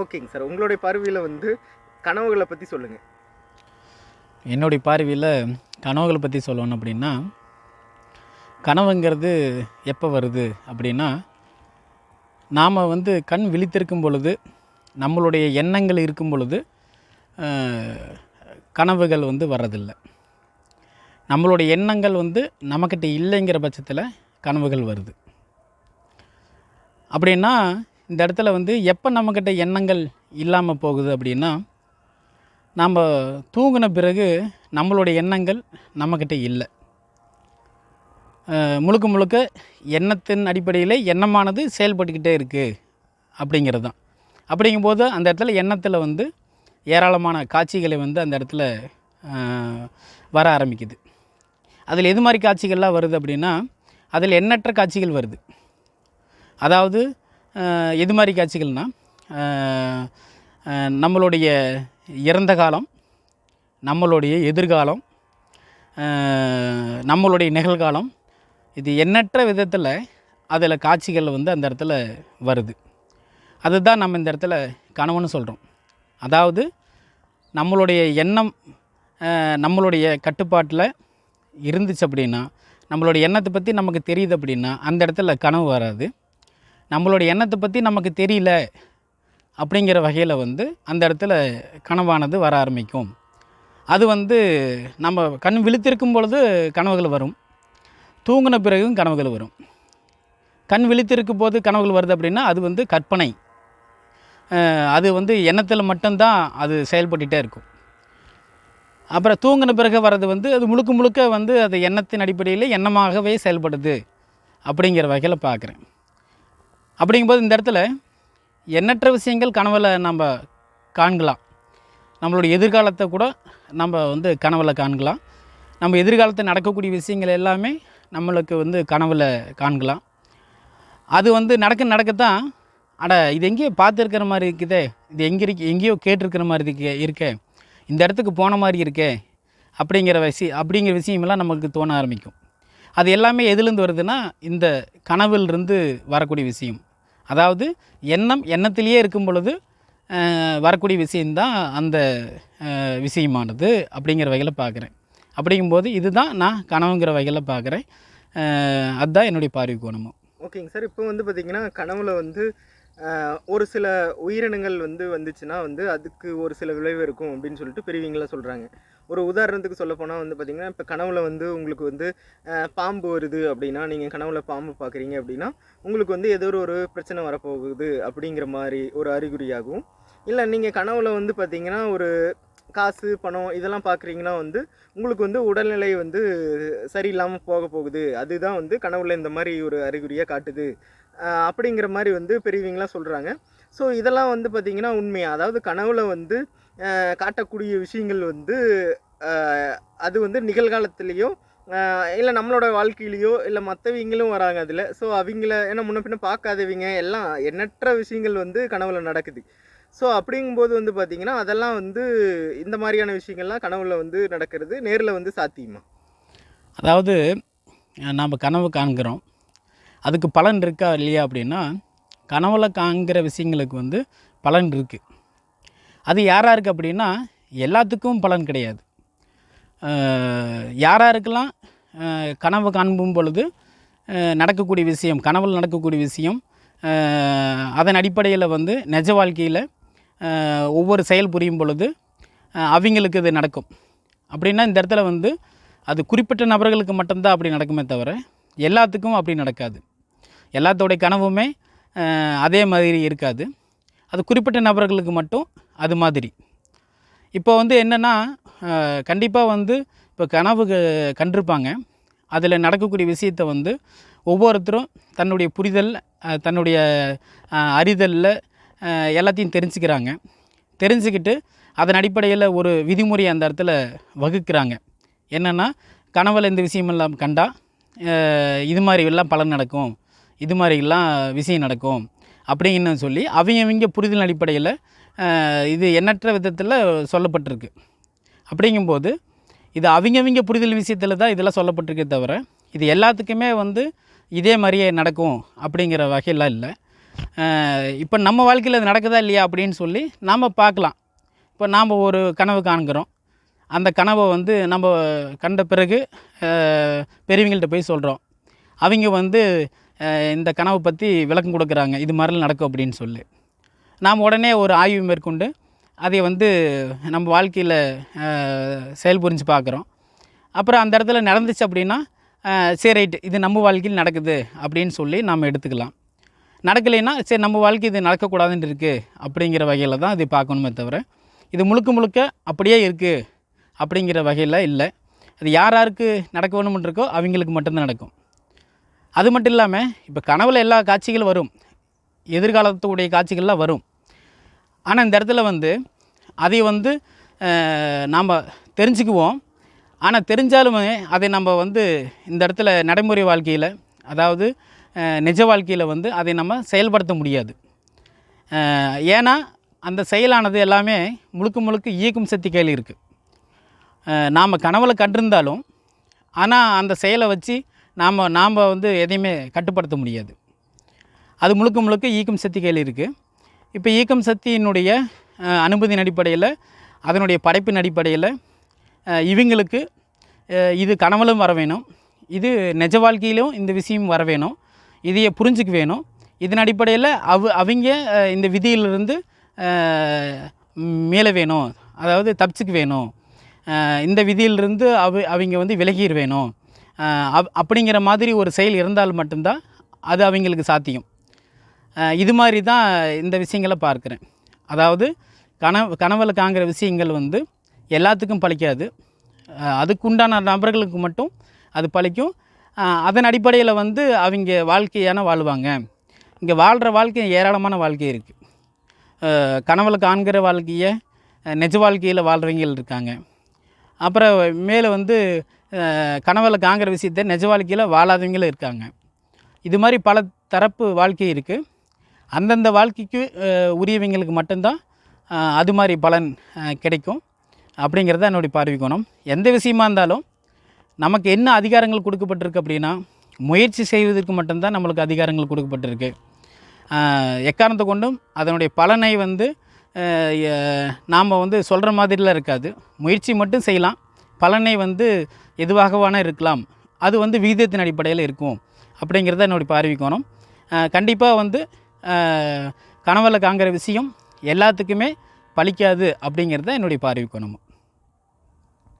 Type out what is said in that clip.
ஓகேங்க சார். உங்களுடைய பார்வையில் வந்து கனவுகளை பற்றி சொல்லுங்கள் என்னுடைய பார்வையில் கனவுகளை பற்றி சொல்லணும் அப்படின்னா கனவுங்கிறது எப்போ வருது அப்படின்னா நாம் வந்து கண் விழித்திருக்கும் பொழுது நம்மளுடைய எண்ணங்கள் இருக்கும் பொழுது கனவுகள் வந்து வர்றதில்லை. நம்மளுடைய எண்ணங்கள் வந்து நம்மக்கிட்ட இல்லைங்கிற பட்சத்தில் கனவுகள் வருது. அப்படின்னா இந்த இடத்துல வந்து எப்போ நம்மக்கிட்ட எண்ணங்கள் இல்லாமல் போகுது அப்படின்னா நம்ம தூங்கின பிறகு நம்மளுடைய எண்ணங்கள் நம்மக்கிட்ட இல்லை. முழுக்க முழுக்க எண்ணத்தின் அடிப்படையில் எண்ணமானது செயல்பட்டுக்கிட்டே இருக்குது அப்படிங்கிறது தான் அப்படிங்கும்போது அந்த இடத்துல எண்ணத்தில் வந்து ஏராளமான காட்சிகளை வந்து அந்த இடத்துல வர ஆரம்பிக்குது. அதில் எது மாதிரி காட்சிகள்லாம் வருது அப்படின்னா அதில் எண்ணற்ற காட்சிகள் வருது. அதாவது எது மாதிரி காட்சிகள்னால் நம்மளுடைய இறந்த காலம் நம்மளுடைய எதிர்காலம் நம்மளுடைய நிகழ்காலம் இது எண்ணற்ற விதத்தில் அதில் காட்சிகள் வந்து அந்த இடத்துல வருது. அதுதான் நம்ம இந்த இடத்துல கனவுன்னு சொல்கிறோம் அதாவது நம்மளுடைய எண்ணம் நம்மளுடைய கட்டுப்பாட்டில் இருந்துச்சு அப்படின்னா நம்மளுடைய எண்ணத்தை பற்றி நமக்கு தெரியுது அப்படின்னா அந்த இடத்துல கனவு வராது. நம்மளுடைய எண்ணத்தை பற்றி நமக்கு தெரியல அப்படிங்கிற வகையில் வந்து அந்த இடத்துல கனவானது வர ஆரம்பிக்கும். அது வந்து நம்ம கண் விழித்திருக்கும் பொழுது கனவுகள் வரும். தூங்கின பிறகும் கனவுகள் வரும். கண் விழித்திருக்கும் போது கனவுகள் வருது அப்படின்னா அது வந்து கற்பனை. அது வந்து எண்ணத்தில் மட்டும்தான் அது செயல்பட்டுகிட்டே இருக்கும். அப்புறம் தூங்கின பிறகு வர்றது வந்து அது முழுக்க முழுக்க வந்து அது எண்ணத்தின் அடிப்படையில் எண்ணமாகவே செயல்படுது அப்படிங்கிற வகையில் பார்க்குறேன் அப்படிங்கும்போது இந்த இடத்துல எண்ணற்ற விஷயங்கள் கனவில் நம்ம காண்கலாம். நம்மளுடைய எதிர்காலத்தை கூட நம்ம வந்து கனவில் காண்கலாம். நம்ம எதிர்காலத்தில் நடக்கக்கூடிய விஷயங்கள் எல்லாமே நம்மளுக்கு வந்து கனவில் காண்கலாம். அது வந்து நடக்க நடக்கத்தான் அட இது எங்கேயோ பார்த்துருக்கிற மாதிரி இருக்குதே இது எங்கே இருக்கு எங்கேயோ கேட்டிருக்கிற மாதிரி இருக்கே இருக்கே இந்த இடத்துக்கு போன மாதிரி இருக்கே அப்படிங்கிற விஷயம் அப்படிங்கிற விஷயமெல்லாம் நமக்கு தோண ஆரம்பிக்கும். அது எல்லாமே எதுலேருந்து வருதுன்னா இந்த கனவிலிருந்து வரக்கூடிய விஷயம். அதாவது எண்ணம் எண்ணத்திலேயே இருக்கும் பொழுது வரக்கூடிய விஷயந்தான் அந்த விஷயமானது அப்படிங்கிற வகையில் பார்க்குறேன். அப்படிங்கும்போது இதுதான் நான் கனவுங்கிற வகையில் பார்க்குறேன். அதுதான் என்னுடைய பார்வை கோணமும் ஓகேங்க சார். இப்போ வந்து பார்த்திங்கன்னா கனவுல வந்து ஒரு சில உயிரினங்கள் வந்து வந்துச்சுன்னா வந்து அதுக்கு ஒரு சில விளைவு இருக்கும் அப்படின்னு சொல்லிட்டு பெரியவங்கள சொல்கிறாங்க ஒரு உதாரணத்துக்கு சொல்ல போனால் வந்து பார்த்தீங்கன்னா இப்போ கனவுல வந்து உங்களுக்கு வந்து பாம்பு வருது அப்படின்னா நீங்கள் கனவுல பாம்பு பார்க்குறீங்க அப்படின்னா உங்களுக்கு வந்து ஏதோ ஒரு பிரச்சனை வரப்போகுது அப்படிங்கிற மாதிரி ஒரு அறிகுறியாகும் இல்லை நீங்கள் கனவுல வந்து பார்த்திங்கன்னா ஒரு காசு பணம் இதெல்லாம் பார்க்குறீங்கன்னா வந்து உங்களுக்கு வந்து உடல்நிலை வந்து சரியில்லாமல் போக போகுது. அதுதான் வந்து கனவுல இந்த மாதிரி ஒரு அறிகுறியாக காட்டுது. அப்படிங்கிற மாதிரி வந்து பெரியவங்களாம் சொல்கிறாங்க ஸோ இதெல்லாம் வந்து பார்த்திங்கன்னா உண்மையா? அதாவது கனவுல வந்து காட்டக்கூடிய விஷயங்கள் வந்து அது வந்து நிகழ்காலத்துலேயும் இல்லை நம்மளோட வாழ்க்கையிலையோ இல்லை மற்றவங்களும் வராங்க அதில். ஸோ அவங்கள ஏன்னா முன்ன பின்ன பார்க்காதவங்க எல்லாம் எண்ணற்ற விஷயங்கள் வந்து கனவுல நடக்குது. ஸோ அப்படிங்கும்போது வந்து பார்த்திங்கன்னா அதெல்லாம் வந்து இந்த மாதிரியான விஷயங்கள்லாம் கனவுல வந்து நடக்கிறது நேரில் வந்து சாத்தியமா? அதாவது நாம் கனவு காண்கிறோம். அதுக்கு பலன் இருக்கா இல்லையா அப்படின்னா கனவுல காண்கிற விஷயங்களுக்கு வந்து பலன் இருக்குது அது யார் யாருக்கு அப்படின்னா எல்லாத்துக்கும் பலன் கிடையாது. அஹ் யார் யாருக்கெல்லாம் கனவு காண்பும் பொழுது நடக்கக்கூடிய விஷயம் கனவில் நடக்கக்கூடிய விஷயம் அதன் அடிப்படையில் வந்து நிஜ வாழ்க்கையில் ஒவ்வொரு செயல் புரியும் பொழுது அவங்களுக்கு இது நடக்கும். அப்படின்னா இந்த இடத்துல வந்து அது குறிப்பிட்ட நபர்களுக்கு மட்டும்தான் அப்படி நடக்குமே தவிர எல்லாத்துக்கும் அப்படி நடக்காது. எல்லாத்தோடைய கனவுமே அதே மாதிரி இருக்காது. அது குறிப்பிட்ட நபர்களுக்கு மட்டும் அது மாதிரி. இப்போ வந்து என்னென்னா கண்டிப்பாக வந்து இப்போ கனவு கண்டிருப்பாங்க. அதில் நடக்கக்கூடிய விஷயத்தை வந்து ஒவ்வொருத்தரும் தன்னுடைய புரிதல் தன்னுடைய அறிதலில் எல்லாத்தையும் தெரிஞ்சுக்கிறாங்க. தெரிஞ்சுக்கிட்டு அதன் அடிப்படையில் ஒரு விதிமுறை அந்த இடத்துல வகுக்கிறாங்க. என்னென்னா கனவில் இந்த விஷயமெல்லாம் கண்டா இது மாதிரி எல்லாம் பலன் நடக்கும். இது மாதிரிலாம் விஷயம் நடக்கும். அப்படின்னு சொல்லி அவங்க அவங்க புரிதல் அடிப்படையில் இது எண்ணற்ற விதத்தில் சொல்லப்பட்டிருக்கு. அப்படிங்கும்போது இது அவங்கவிங்க புரிதல் விஷயத்தில் தான் இதெல்லாம் சொல்லப்பட்டிருக்கே தவிர இது எல்லாத்துக்குமே வந்து இதே மாதிரியே நடக்கும் அப்படிங்கிற வகையெல்லாம் இல்லை. இப்போ நம்ம வாழ்க்கையில் அது நடக்குதா இல்லையா அப்படின்னு சொல்லி நாம் பார்க்கலாம். இப்போ நாம் ஒரு கனவு காண்கிறோம். அந்த கனவை வந்து நம்ம கண்ட பிறகு பெரியவங்கள்ட்ட போய் சொல்கிறோம் அவங்க வந்து இந்த கனவை பற்றி விளக்கம் கொடுக்குறாங்க. இது மாதிரிலாம் நடக்கும் அப்படின்னு சொல்லி. நாம் உடனே ஒரு ஆய்வு மேற்கொண்டு அதை வந்து நம்ம வாழ்க்கையில் செயல்புரிஞ்சு பார்க்குறோம். அப்புறம் அந்த இடத்துல நடந்துச்சு அப்படின்னா சரி ரைட்டு இது நம்ம வாழ்க்கையில் நடக்குது அப்படின்னு சொல்லி நம்ம எடுத்துக்கலாம். நடக்கலைன்னா சரி நம்ம வாழ்க்கை இது நடக்கக்கூடாதுன்னு இருக்குது அப்படிங்கிற வகையில் தான் இதை பார்க்கணுமே தவிர இது முழுக்க முழுக்க அப்படியே இருக்குது அப்படிங்கிற வகையில் இல்லை. அது யார் யாருக்கு நடக்க வேணும்னு இருக்கோ அவங்களுக்கு மட்டும்தான் நடக்கும். அது மட்டும் இல்லாமல் இப்போ கனவில் எல்லா காட்சிகளும் வரும். எதிர்காலத்துடைய காட்சிகள்லாம் வரும். ஆனால் இந்த இடத்துல வந்து அதை வந்து நாம் தெரிஞ்சுக்குவோம். ஆனால் தெரிஞ்சாலுமே அதை நம்ம வந்து இந்த இடத்துல நடைமுறை வாழ்க்கையில் அதாவது நிஜ வாழ்க்கையில் வந்து அதை நம்ம செயல்படுத்த முடியாது. ஏன்னா அந்த செயலானது எல்லாமே முழுக்க முழுக்க இயக்கும் சக்தி கையில் இருக்குது நாம் கனவுல கண்டிருந்தாலும் ஆனால் அந்த செயலை வச்சு நாம் நாம் வந்து எதையுமே கட்டுப்படுத்த முடியாது. அது முழுக்க முழுக்க ஈக்கும் சக்தி கையில் இருக்குது இப்போ ஈக்கம் சக்தியினுடைய அனுமதியின் அடிப்படையில் அதனுடைய படைப்பின் அடிப்படையில் இவங்களுக்கு இது கனவலும் வர வேணும். இது நிஜ வாழ்க்கையிலும் இந்த விஷயம் வர வேணும். இதையை புரிஞ்சுக்க வேணும். இதன் அடிப்படையில் அவ அவங்க இந்த விதியிலிருந்து மேலே வேணும். அதாவது தப்பிச்சுக்க வேணும். இந்த விதியிலிருந்து அவ அவங்க வந்து விலகிட வேணும். அப் அப்படிங்கிற மாதிரி ஒரு செயல் இருந்தால் மட்டும்தான் அது அவங்களுக்கு சாத்தியம். இது மாதிரி தான் இந்த விஷயங்களை பார்க்குறேன். அதாவது கனவு கனவில் காங்கிற விஷயங்கள் வந்து எல்லாத்துக்கும் பழிக்காது. அதுக்குண்டான நபர்களுக்கு மட்டும் அது பழிக்கும். அதன் அடிப்படையில் வந்து அவங்க வாழ்க்கையான வாழ்வாங்க. இங்கே வாழ்கிற வாழ்க்கை ஏராளமான வாழ்க்கை இருக்குது கனவில் காண்கிற வாழ்க்கையை நெஜ நிஜ வாழ்க்கையில் வாழ்கிறவங்கள் இருக்காங்க. அப்புறம் மேலே வந்து கனவில் காங்கிற விஷயத்தை நிஜ வாழ்க்கையில் வாழாதவங்களும் இருக்காங்க. இது மாதிரி பல தரப்பு வாழ்க்கை இருக்குது அந்தந்த வாழ்க்கைக்கு உரியவங்களுக்கு மட்டும்தான் அது மாதிரி பலன் கிடைக்கும். அப்படிங்கிறது தான் என்னுடைய பார்வை கோணம். எந்த விஷயமா இருந்தாலும் நமக்கு என்ன அதிகாரங்கள் கொடுக்கப்பட்டிருக்கு அப்படின்னா முயற்சி செய்வதற்கு மட்டும்தான் நம்மளுக்கு அதிகாரங்கள் கொடுக்கப்பட்டிருக்கு. எக்காரணத்தை கொண்டும் அதனுடைய பலனை வந்து நாம் வந்து சொல்கிற மாதிரிலாம் இருக்காது. முயற்சி மட்டும் செய்யலாம். பலனை வந்து எதுவாகவான இருக்கலாம். அது வந்து விகிதத்தின் அடிப்படையில் இருக்கும். அப்படிங்கிறத என்னுடைய பார்வை கோணம். கண்டிப்பாக வந்து கனவுல காங்கிற விஷயம் எல்லாத்துக்குமே பலிக்காது அப்படிங்கிறது என்னுடைய பார்வை கோணம்